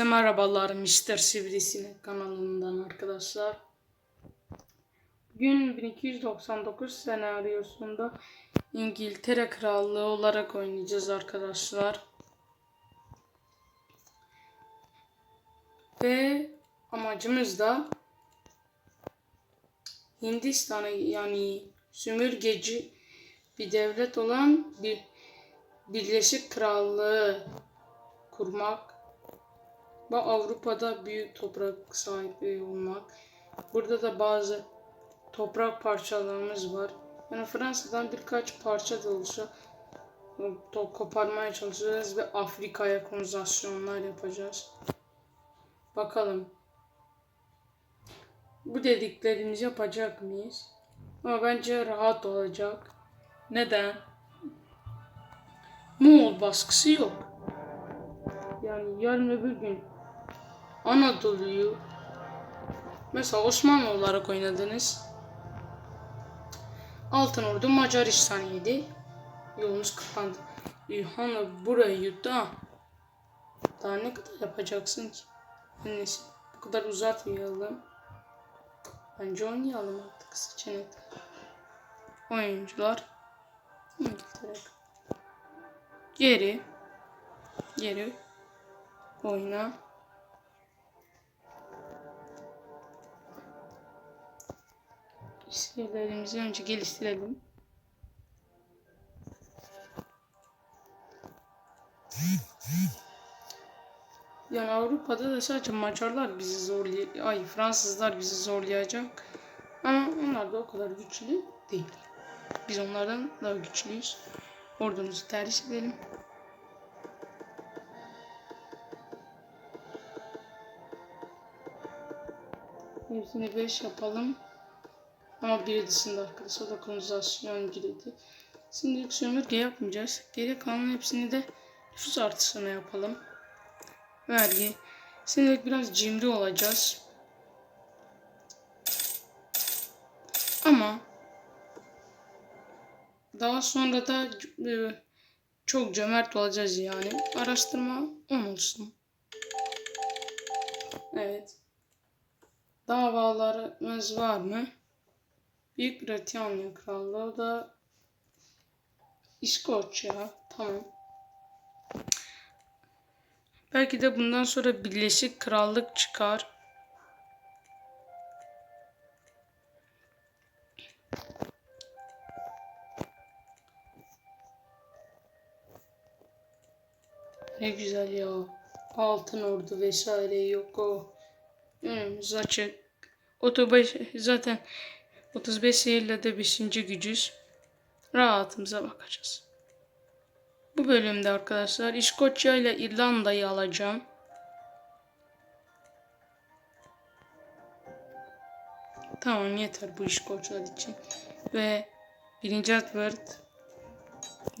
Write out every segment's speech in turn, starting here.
Herkese merhabalar Mr. Sivrisinek kanalından arkadaşlar. Bugün 1299 senaryosunda İngiltere Krallığı olarak oynayacağız arkadaşlar. Ve amacımız da Hindistan'a yani sömürgeci bir devlet olan bir Birleşik Krallığı kurmak ve Avrupa'da büyük toprak sahibi olmak. Burada da bazı toprak parçalarımız var. Yani Fransa'dan birkaç parça da olsa to- koparmaya çalışacağız ve Afrika'ya konzasyonlar yapacağız. Bakalım. Bu dediklerimizi yapacak mıyız? Ama bence rahat olacak. Neden? Moğol baskısı yok. Yani yarın öbür gün Anadolu'yu mesela Osmanlı olarak oynadınız. Altın Ordu Macaristan yedi. Yolumuz kapandı. İlhan'la burayı yuttu ha. Daha ne kadar yapacaksın ki? Neyse bu kadar uzatmayalım. Bence oynayalım artık seçenekler. Oyuncular. İngiltere. Geri. Geri. Oyna. İskelelerimizi önce geliştirelim. Yani Avrupa'da da sadece Macarlar bizi zorlayacak, ay Fransızlar bizi zorlayacak. Ama onlar da o kadar güçlü değil. Biz onlardan daha güçlüyüz. Ordumuzu tercih edelim. Hepsini 5 yapalım. Ama biri dışında arkadaşlar o da konozasyon girdi. Şimdi sömürge yapmayacağız. Geri kalan hepsini de nüfus artışına yapalım. Vergi. Şimdilik biraz cimri olacağız. Ama daha sonra da e, çok cömert olacağız yani. Araştırma 10 olsun. Evet. Davalarımız var mı? Büyük Britanya Krallığı da İskoçya. Tamam. Belki de bundan sonra Birleşik Krallık çıkar. Ne güzel ya. Altın ordu vesaire yok o. Önümüz açık. 35 zaten 35 seyirle de 5. gücüz. Rahatımıza bakacağız. Bu bölümde arkadaşlar İskoçya ile İrlanda'yı alacağım. Tamam yeter bu İskoçlar için. Ve 1. Edward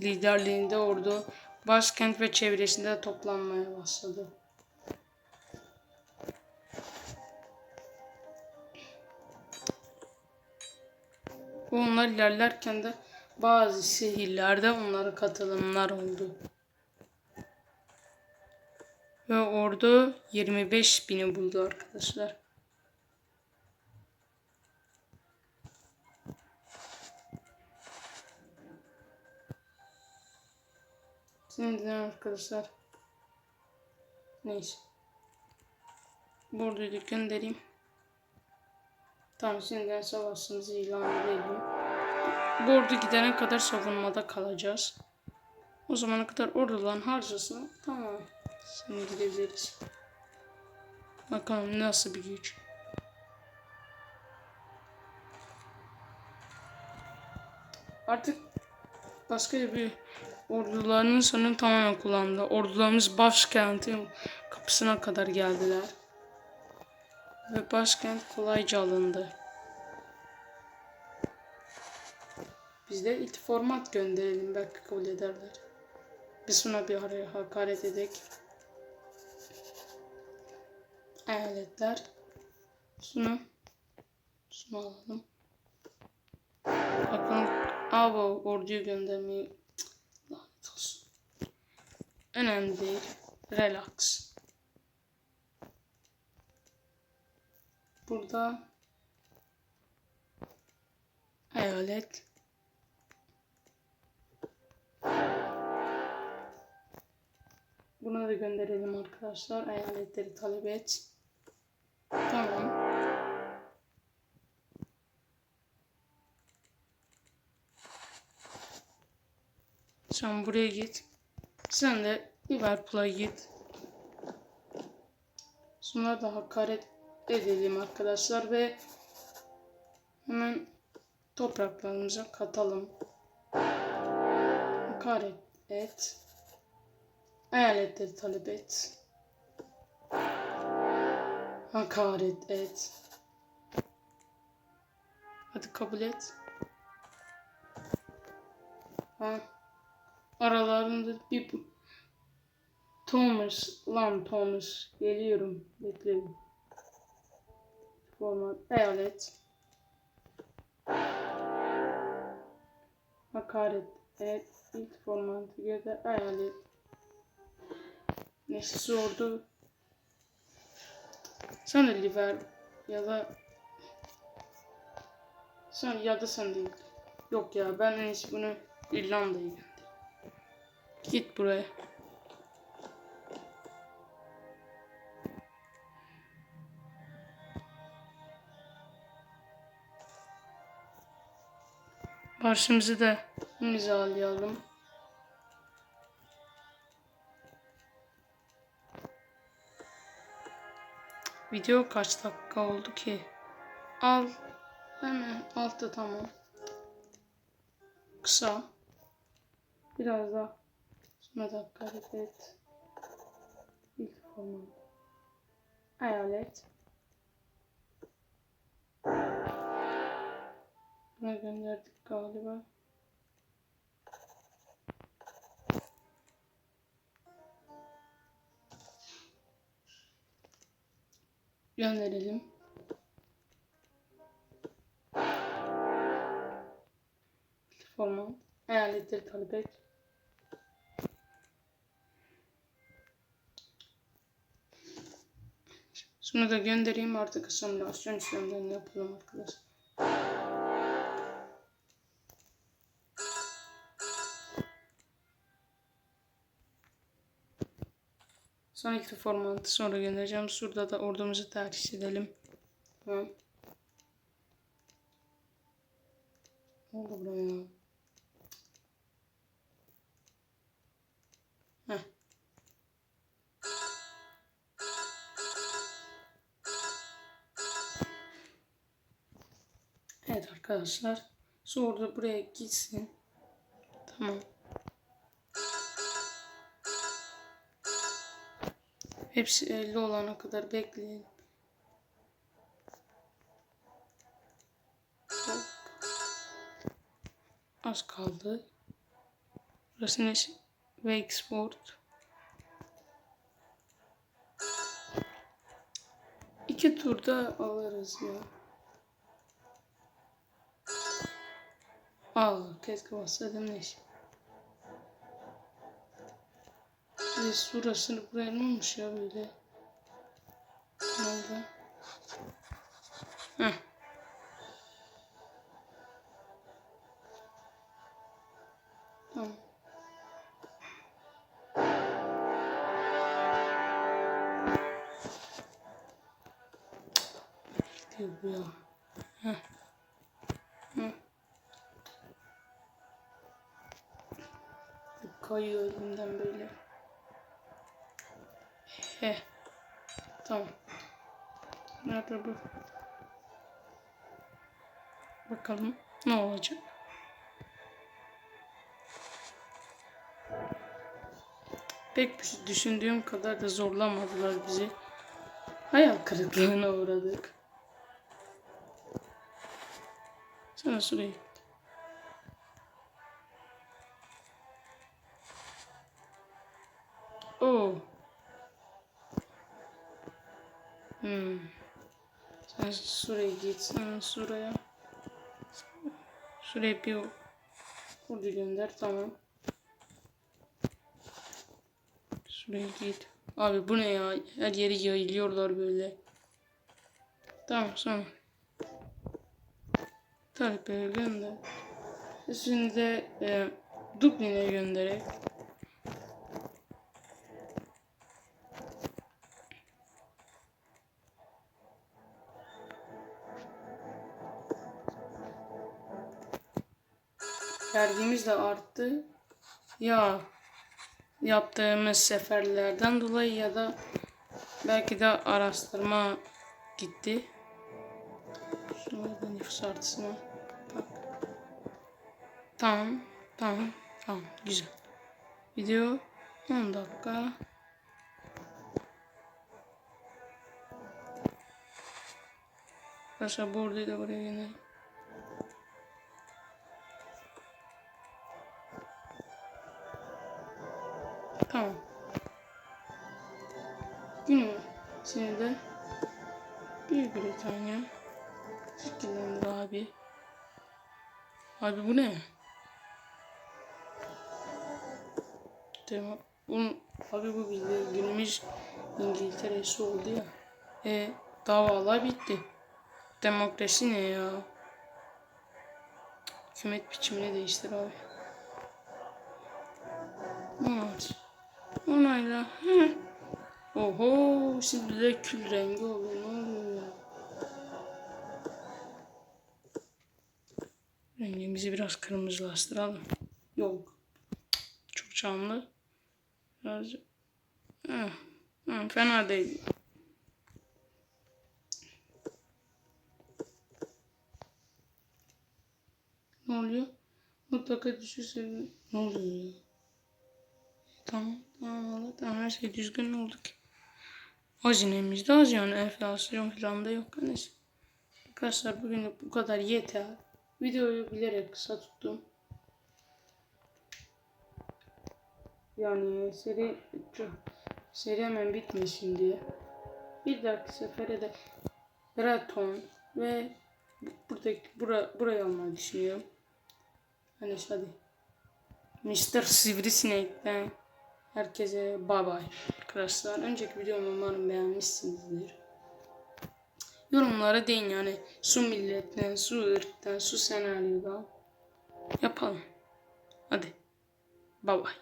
liderliğinde ordu başkent ve çevresinde toplanmaya başladı. Onlar ilerlerken de bazı şehirlerde onlara katılımlar oldu. Ve ordu 25 bini buldu arkadaşlar. Şimdi arkadaşlar. Neyse. Burdu'yu göndereyim. Tamam şimdiden savaşımızı ilan edelim. Bu ordu gidene kadar savunmada kalacağız. O zamana kadar ordulan harcasın. Tamam. Şimdi gidebiliriz. Bakalım nasıl bir güç. Artık başka bir ordularının sonunu tamamen kullandı. Ordularımız başkentin kapısına kadar geldiler. Ve başkent kolayca alındı. Biz de iltiformat gönderelim belki kabul ederler. Biz buna bir araya hakaret edek. Eyaletler. Şunu. Şunu alalım. Bakalım. Aa bu orduyu göndermeyi lanet olsun. Önemli değil. Relax. Burada eyalet Buna da gönderelim arkadaşlar. Eyaletleri talep et. Tamam. Sen buraya git. Sen de Liverpool'a git. Sonra da hakaret edelim arkadaşlar ve hemen topraklarımıza katalım. Hakaret et. Eyaletleri talep et. Hakaret et. Hadi kabul et. Ha. Aralarında bir Thomas, lan Thomas geliyorum. Bekleyin. Format, eyalet. Hakaret et. İlk formatı göre eyalet. Neyse sordu. De liver ya da sen ya da sen değil. Yok ya ben en iyisi bunu İrlanda'ya göndereyim. Git buraya. Barışımızı da imzalayalım. Video kaç dakika oldu ki? Al. Hemen altta tamam. Kısa. Biraz daha. Sonra dakika hareket. İlk format. Hayalet. Buna gönderdik galiba. Gönderelim. Format. Eyaletleri talep et. Şunu da göndereyim artık asimilasyon işlemlerini yapalım arkadaşlar. Sonraki formatı sonra göndereceğim. Şurada da ordumuzu tercih edelim. Tamam. Ne oldu buraya? Heh. Evet arkadaşlar. Sonra buraya gitsin. Tamam. Hepsi 50 olana kadar bekleyin. Az kaldı. Burası ne? Wake Sport. İki turda alırız ya. Al, keşke bassaydım neyse. Ve surasını buraya ne olmuş ya böyle? Ne oldu? Heh. Tamam. Gidiyor bu ya. Heh. Heh. Kayıyor elimden böyle. He. Tamam. Nerede bu? Bakalım ne olacak. Pek düşündüğüm kadar da zorlamadılar bizi. Hayal kırıklığına uğradık. Sana şuraya Oo. Hmm. Sen şuraya git. Sen şuraya. Şuraya bir ordu gönder. Tamam. Şuraya git. Abi bu ne ya? Her yeri yayılıyorlar böyle. Tamam sonra. Talepleri gönder. Şimdi de e, Dublin'e göndererek. Vergimiz de arttı. Ya yaptığımız seferlerden dolayı ya da belki de araştırma gitti. Şurada nüfus artısına bak. Tamam, tamam, tamam, güzel. Video 10 dakika. Arkadaşlar burada da buraya yine. Abi bu ne? Tamam. Bunun, abi bu bildirilmiş İngiltere'si oldu ya. E davalar bitti. Demokrasi ne ya? Hükümet biçimini değiştir abi. Evet. Onayla. Oho şimdi de kül rengi oluyor Rengimizi biraz kırmızılaştıralım. Yok. Çok canlı. Biraz... Hı. Hı, fena değil. Ne oluyor? Mutlaka düşürse ne oluyor ya? Tamam, tamam, valla tamam her şey düzgün oldu ki. Hazinemiz de az yani enflasyon falan da yok. Neyse. Arkadaşlar bugünlük bu kadar yeter. Videoyu bilerek kısa tuttum. Yani seri seri hemen bitmesin diye. Bir dahaki sefere de Raton ve buradaki bura, burayı almayı düşünüyorum. Hani hadi. Mr. Sivrisinek'ten herkese bay bay arkadaşlar. Önceki videomu umarım beğenmişsinizdir. Yorumlara deyin yani su milletten, su ırktan, su senaryodan yapalım. Hadi. Bay bay.